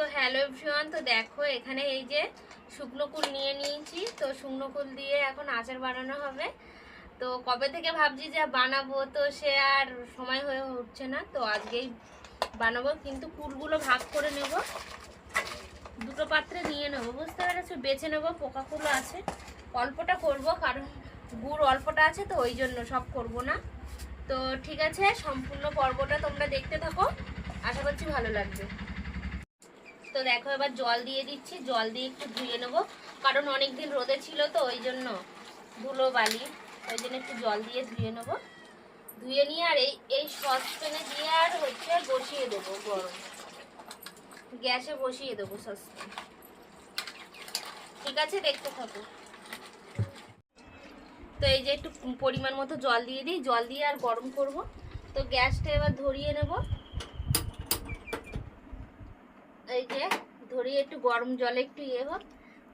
তো hello everyone তো দেখো এখানে এই যে শুকনো কুল নিয়ে নিয়েছি। তো শুকনো কুল দিয়ে এখন আচার বানানো হবে। তো কবে থেকে ভাবছি যে বানাবো? তো সে আর সময় হয়ে উঠছে না, তো আজকেই বানাবো। কিন্তু কুলগুলো ভাগ করে নেব। দুটো পাত্রে নিয়ে নেব, বুঝতে পেরেছ? বেছে নেব, পোকা কুলো আছে। অল্পটা করব, কারণ গুড় অল্পটা আছে, তো ওই জন্য সব করব না। তো ঠিক আছে, সম্পূর্ণ পর্বটা তোমরা দেখতে থাকো। আশা করছি ভালো লাগবে। তো দেখো এবার জল দিয়ে দিচ্ছি। জল দিয়ে একটু ধুয়ে নেব। কারণ অনেক দিন রোদে ছিল তো, ওই জন্য ধুলো বালি। ওই জন্য একটু জল দিয়ে ধুয়ে নেব। ধুয়ে নিয়ে আর এই এই সসপ্যানে দিয়ে আর হচ্ছে বসিয়ে দেবো গরম। গ্যাসে বসিয়ে দেবো সসপ্যান। ঠিক আছে? দেখতে থাকো। তো এই যে একটু পরিমাণ মতো জল দিয়ে দিই। জল দিয়ে আর গরম করব। তো গ্যাসটা এবার ধরিয়ে নেব। এই যে ধরিয়ে একটু গরম জলে একটু ইয়ে হোক,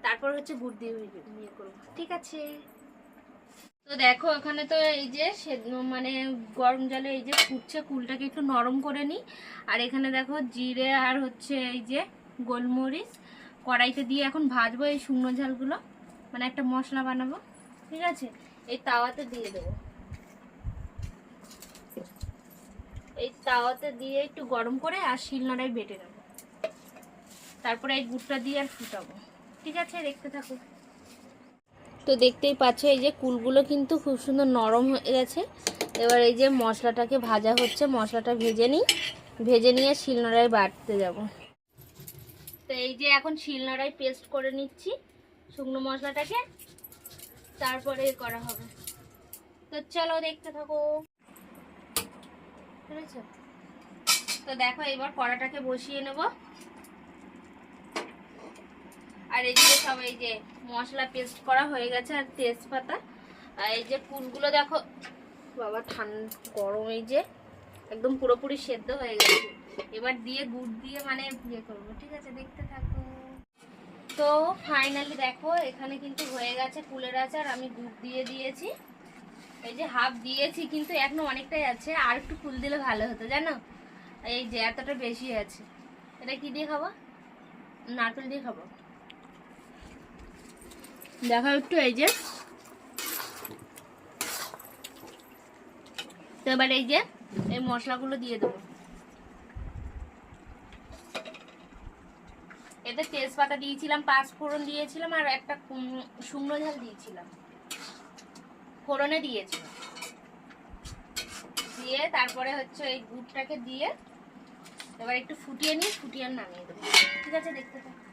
তারপর হচ্ছে গুড় দিয়ে ইয়ে করব। ঠিক আছে? তো দেখো, এখানে তো এই যে মানে গরম জলে এই যে ফুটছে, কুলটাকে একটু নরম করে নিই। আর এখানে দেখো জিরে আর হচ্ছে এই যে গোলমরিচ, কড়াইতে দিয়ে এখন ভাজবো এই শুকনো ঝালগুলো। মানে একটা মশলা বানাবো। ঠিক আছে? এই তাওয়াতে দিয়ে দেবো। এই তাওয়াতে দিয়ে একটু গরম করে আর শিলনোড়ায় বেটে নেব। তারপরে এই গুড়টা দিয়ে আর ফুটাবো। ঠিক আছে, দেখতে থাকো। তো দেখতেই পাচ্ছ, এই যে কুলগুলো কিন্তু খুব সুন্দর নরম হয়ে গেছে। এবার এই যে মশলাটাকে ভাজা হচ্ছে, মশলাটা ভেজে নিই। ভেজে নিয়ে শিলনোড়ায় বাটতে যাব। তো এই যে এখন শিলনোড়ায় পেস্ট করে নিচ্ছি শুকনো মশলাটাকে। তারপরে করা হবে। তো চলো, দেখতে থাকো। বুঝেছ? তো দেখো, এবার কড়াটাকে বসিয়ে নেব। আর এদিকে সব এই যে মশলা পেস্ট করা হয়ে গেছে আর তেজপাতা। আর এই যে কুলগুলো দেখো, বাবা ঠান্ডা গরম এই যে, একদম পুরোপুরি সেদ্ধ হয়ে গেছে। এবার দিয়ে গুড় দিয়ে মানে ইয়ে করব, ঠিক আছে? দেখতে থাকো। তো ফাইনালি দেখো, এখানে কিন্তু হয়ে গেছে কুলের আচার, আমি গুড় দিয়ে দিয়েছি। এই যে হাফ দিয়েছি, কিন্তু এখনও অনেকটাই আছে। আর একটু ফুল দিলে ভালো হতো, জানো? এই যে এতটা বেশি আছে। এটা কি দিয়ে খাব? নারকেল দিয়ে খাব। দেখো একটু এই যে। এবার এই যে, এই মশলাগুলো দিয়ে দেবো। এতে তেজপাতা দিয়েছিলাম পাঁচ ফোড়ন দিয়েছিলাম, আর একটা শুকনো ঝাল দিয়েছিলাম। ফোড়নে দিয়েছিলাম। দিয়ে তারপরে হচ্ছে এই গুড়টাকে দিয়ে এবার একটু ফুটিয়ে নিয়ে, ফুটিয়ে নামিয়ে দেবো। ঠিক আছে, দেখতে থাকো।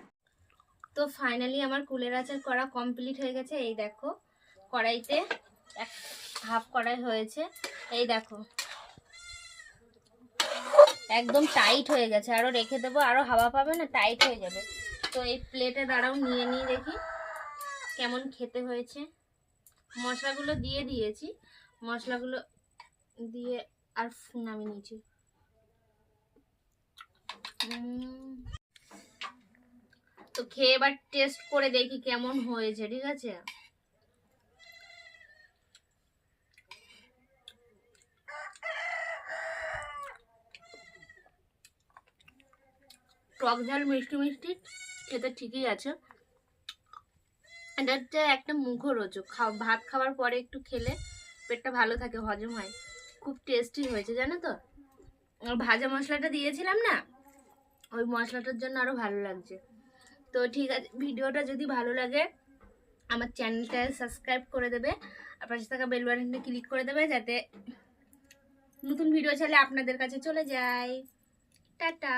তো ফাইনালি আমার কুলের আচার করা কমপ্লিট হয়ে গেছে। এই দেখো, কড়াইতে এক হাফ কড়াই হয়েছে। এই দেখো, একদম টাইট হয়ে গেছে। আরও রেখে দেবো আরও হাওয়া পাবে না টাইট হয়ে যাবে। তো এই প্লেটে দাঁড়াও, নিয়ে নিয়ে দেখি কেমন খেতে হয়েছে। মশলাগুলো দিয়ে দিয়েছি। মশলাগুলো দিয়ে আর নামিয়ে নিয়েছি। তো খেয়ে এবার টেস্ট করে দেখি কেমন হয়েছে, ঠিক আছে? টক ঝাল মিষ্টি মিষ্টি, খেতে ঠিকই আছে। এটা হচ্ছে একটা মুখরোচক ভাত খাওয়ার পরে একটু খেলে পেটটা ভালো থাকে, হজম হয়। খুব টেস্টি হয়েছে, জানো তো? ভাজা মশলাটা দিয়েছিলাম না? ওই মশলাটার জন্য আরও ভালো লাগছে। তো ঠিক আছে, ভিডিওটা যদি ভালো লাগে, আমার চ্যানেলটা সাবস্ক্রাইব করে দেবে, আর পাশে থাকা বেল বাটনটা ক্লিক করে দেবে, যাতে নতুন ভিডিও চাইলে আপনাদের কাছে চলে যায়। টাটা।